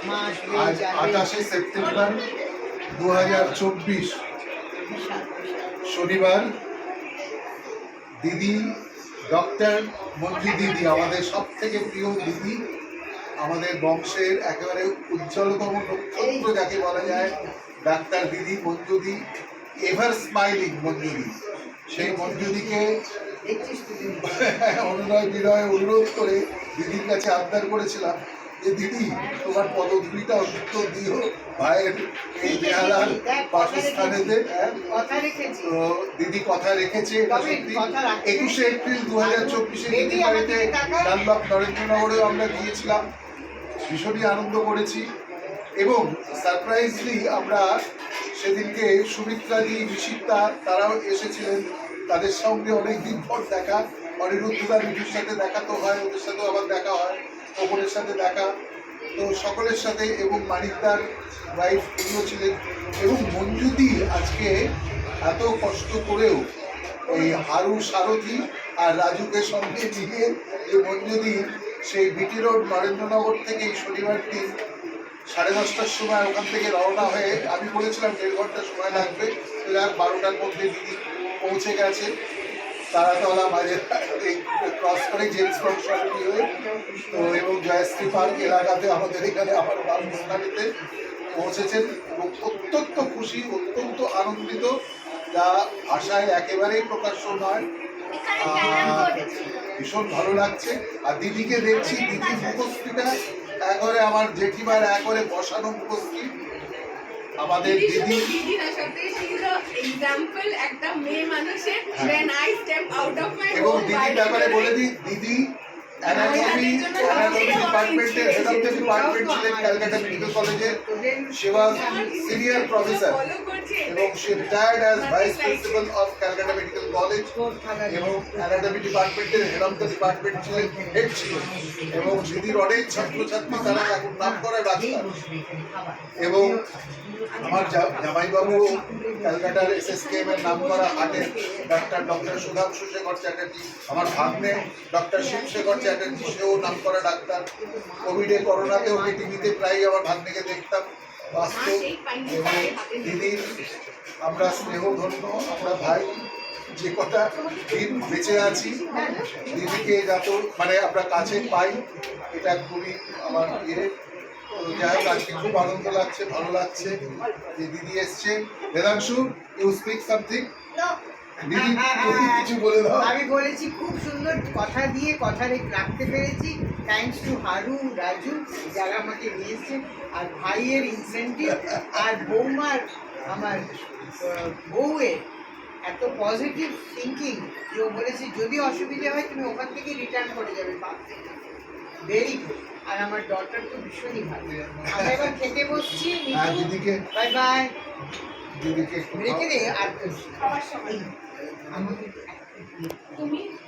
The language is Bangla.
আজ আঠাশে সেপ্টেম্বর দু হাজার চব্বিশ। শনিবার দিদি ডক্টর মঞ্জু দিদি আমাদের সব থেকে প্রিয় দিদি আমাদের বংশের একেবারে উজ্জ্বলতম নক্ষত্র যাকে বলা যায় ডাক্তার দিদি মঞ্জুদি এভার স্মাইলিং মঞ্জুদি। সেই মঞ্জুদিকে অনুনয় বিনয় অনুরোধ করে দিদির কাছে আবদার করেছিলাম। যে দিদি তোমার পদধূলিটা অন্তত দিও ভাইয়ের এই বেহালার বাসস্থানেতে হ্যাঁ? দিদি কথা রেখেছে একুশে এপ্রিল দু হাজার চব্বিশে দিদি বাড়িতে। নরেন্দ্রনগরেও আমরা গিয়েছিলাম। ভীষণই আনন্দ করেছি। এবং সারপ্রাইজলি আমরা সেদিনকে সুমিত্রা সুমিত্রাদি বিচিত্রা তারাও এসেছিলেন। তাদের সঙ্গে অনেকদিন পর দেখা। অনিরুদ্ধদা মিঠুর সাথে দেখা তো হয় ওদের সাথেও আবার দেখা হয়। ওপরের সাথে দেখা, তো সকলের সাথে এবং মানিকদার ওয়াইফ উনিও ছিলেন। এবং মঞ্জুদি আজকে এত কষ্ট করেও এই হারু, সারথি আর রাজুকে সঙ্গে নিয়ে যে মঞ্জুদি সেই বিটি রোড, নরেন্দ্রনগর থেকে এই শনিবার দিন সাড়ে দশটার সময় ওখান থেকে রওনা হয়ে, আমি বলেছিলাম দেড় ঘণ্টা সময় লাগবে তো যাক বারোটার মধ্যে দিদি পৌঁছে গেছে। তারাতলা মাঝে ক্রস করে জেমস সরণি হয়ে তো এবং জয়শ্রী পার্ক এলাকাতে আমাদের এখানে আমার বাসস্থানেতে পৌঁছেছেন এবং অত্যন্ত খুশি অত্যন্ত আনন্দিত। যা ভাষায় একেবারেই প্রকাশ্য নয়। আর ভীষণ ভালো লাগছে। আর দিদিকে দেখছি দিদির মুখশ্রীটা একবারে আমার জেঠিমার একবারে বসানো মুখশ্রী আমাদের দিদি হ্যাঁ। when I step out of my এবং home দিদির ব্যাপারে বলে দিই দিদি অ্যানাটমি অ্যানাটমি ডিপার্টমেন্টের হেড অফ দ্য ডিপার্টমেন্ট ছিলেন ক্যালকাটা মেডিকেল কলেজের সেবা সিনিয়র প্রফেসর এবং সে retired as vice principal of Calcutta medical college এবং অ্যানাটমি ডিপার্টমেন্টের হেড অফ দ্য ডিপার্টমেন্ট ছিলেন হেড ছিলেন। এবং অনেক ছাত্রছাত্রী তারা এখন নাম করা ডাক্তার এবং আমার জামাইবাবু ক্যালকাটার এস এস কে এর নাম করা হাটের ডাক্তার ডক্টর সুধাংশু শেখর চ্যাটার্জি আমার ভাগ্নে ডক্টর শিব শেখর চ্যাটার্জি সেও নাম করা ডাক্তার। কোভিডে করোনাতে ওকে টিভিতে প্রায়ই আমার ভাগ্নেকে দেখতাম বাস্তব এবং দিদির আমরা স্নেহ ধন্য আমরা ভাই, যে কটা দিন বেঁচে আছি, দিদিকে যত মানে আমরা কাছে পাই, এটা খুবই আমার ইয়ে। যাই হোক, আজকে খুব আনন্দ লাগছে, ভালো লাগছে যে দিদি এসছে। বেদাংশু ইউ স্পিক সামথিং কিছু বলে দাও। আমি বলেছি খুব সুন্দর কথা দিয়ে কথা রাখতে পেরেছি। থ্যাঙ্কস টু হারু রাজু যারা আমাকে নিয়েছে আর ভাইয়ের ইনসেন্টিভ আর বৌমার আমার বউয়ের এত পজিটিভ থিঙ্কিং যে ও বলেছে যদি অসুবিধা হয় তুমি ওখান থেকে রিটার্ন করে যাবে থেকে ভেরি গুড আর আমার ডটার তো ভীষণই ভালো। আমরা এবার খেতে বসছি হ্যাঁ বাই বাই দিদিকে রেখে দে আর খাওয়ার সময়। তুমি